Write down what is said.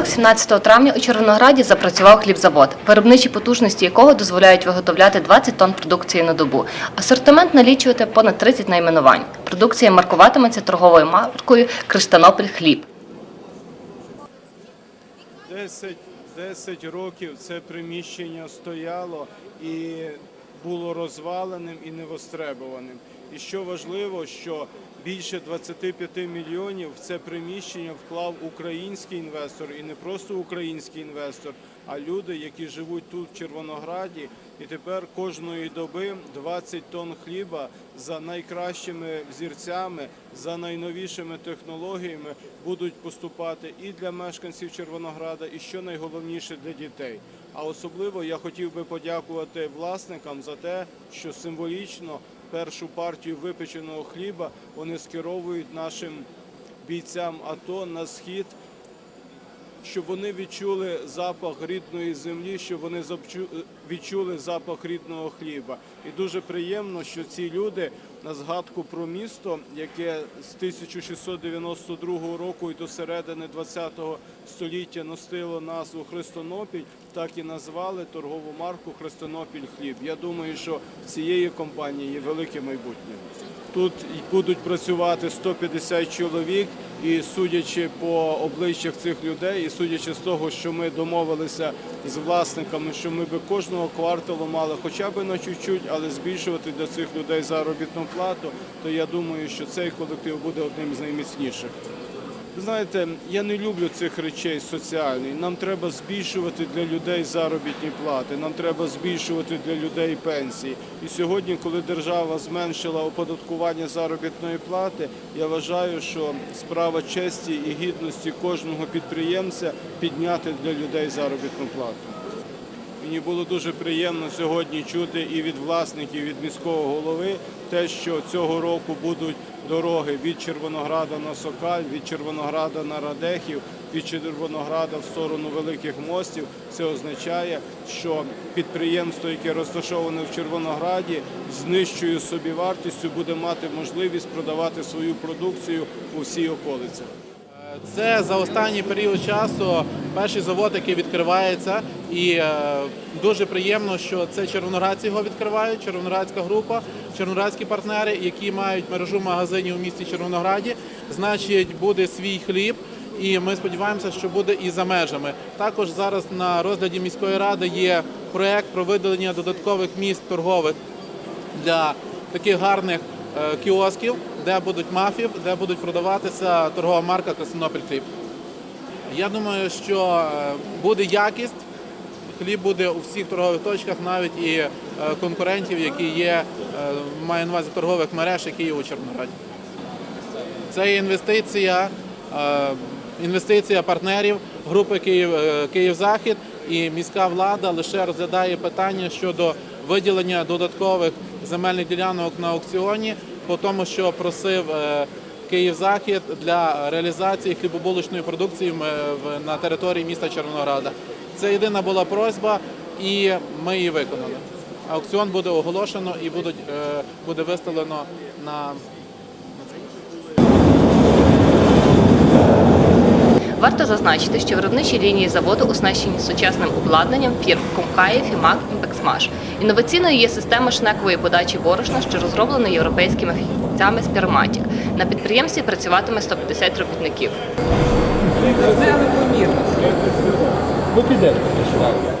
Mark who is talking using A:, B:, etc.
A: вівторок, 17 травня, у Червонограді запрацював хлібзавод, виробничі потужності якого дозволяють виготовляти 20 тонн продукції на добу. Асортимент налічувати понад 30 найменувань. Продукція маркуватиметься торговою маркою Криштанопіль хліб.
B: 10, 10 років це приміщення стояло і було розваленим і невостребованим. І що важливо, що більше 25 мільйонів в це приміщення вклав український інвестор, і не просто український інвестор, а люди, які живуть тут в Червонограді, і тепер кожної доби 20 тонн хліба за найкращими взірцями, за найновішими технологіями будуть поступати і для мешканців Червонограда, і що найголовніше для дітей. А особливо я хотів би подякувати власникам за те, що символічно першу партію випеченого хліба вони скеровують нашим бійцям АТО на схід щоб вони відчули запах рідної землі, щоб вони запчу- відчули запах рідного хліба. І дуже приємно, що ці люди на згадку про місто, яке з 1692 року і до середини ХХ століття носило назву Христонопіль, так і назвали торгову марку Христонопіль хліб. Я думаю, що цієї компанії є велике майбутнє. Тут будуть працювати 150 чоловік, і судячи по обличчях цих людей, і судячи з того, що ми домовилися з власниками, що ми би кожного кварталу мали хоча б на чуть-чуть, але збільшувати для цих людей заробітну плату, то я думаю, що цей колектив буде одним з найміцніших. Ви знаєте, я не люблю цих речей соціальних. Нам треба збільшувати для людей заробітні плати, нам треба збільшувати для людей пенсії. І сьогодні, коли держава зменшила оподаткування заробітної плати, я вважаю, що справа честі і гідності кожного підприємця підняти для людей заробітну плату. Мені було дуже приємно сьогодні чути і від власників, і від міського голови те, що цього року будуть дороги від Червонограда на Сокаль, від Червонограда на Радехів, від Червонограда в сторону великих мостів. Це означає, що підприємство, яке розташоване в Червонограді, з нижчою собівартістю буде мати можливість продавати свою продукцію у всій околиці.
C: Це за останній період часу перший завод, який відкривається, і е, дуже приємно, що це червоноградці його відкривають. Червоноградська група, червоноградські партнери, які мають мережу магазинів у місті Червонограді. Значить, буде свій хліб. І ми сподіваємося, що буде і за межами. Також зараз на розгляді міської ради є проект про видалення додаткових міст торгових для таких гарних е, кіосків, де будуть мафів, де будуть продаватися торгова марка Красинопіль хліб. Я думаю, що е, буде якість, хліб буде у всіх торгових точках, навіть і е, конкурентів, які є, е, маю на увазі торгових мереж, які є у Чорнограді. Це інвестиція, е, інвестиція партнерів групи Київ, Київзахід і міська влада лише розглядає питання щодо виділення додаткових земельних ділянок на аукціоні, по тому, що просив Київзахід для реалізації хлібобулочної продукції на території міста Червонограда. Це єдина була просьба, і ми її виконали. Аукціон буде оголошено і будуть, е, буде виставлено на
A: Варто зазначити, що виробничі лінії заводу оснащені сучасним обладнанням фірм Комкаєв, Фімак і Бексмаш. Інноваційною є система шнекової подачі борошна, що розроблена європейськими фахівцями з Пірматік. На підприємстві працюватиме 150 робітників.
D: vou dentro, pessoal.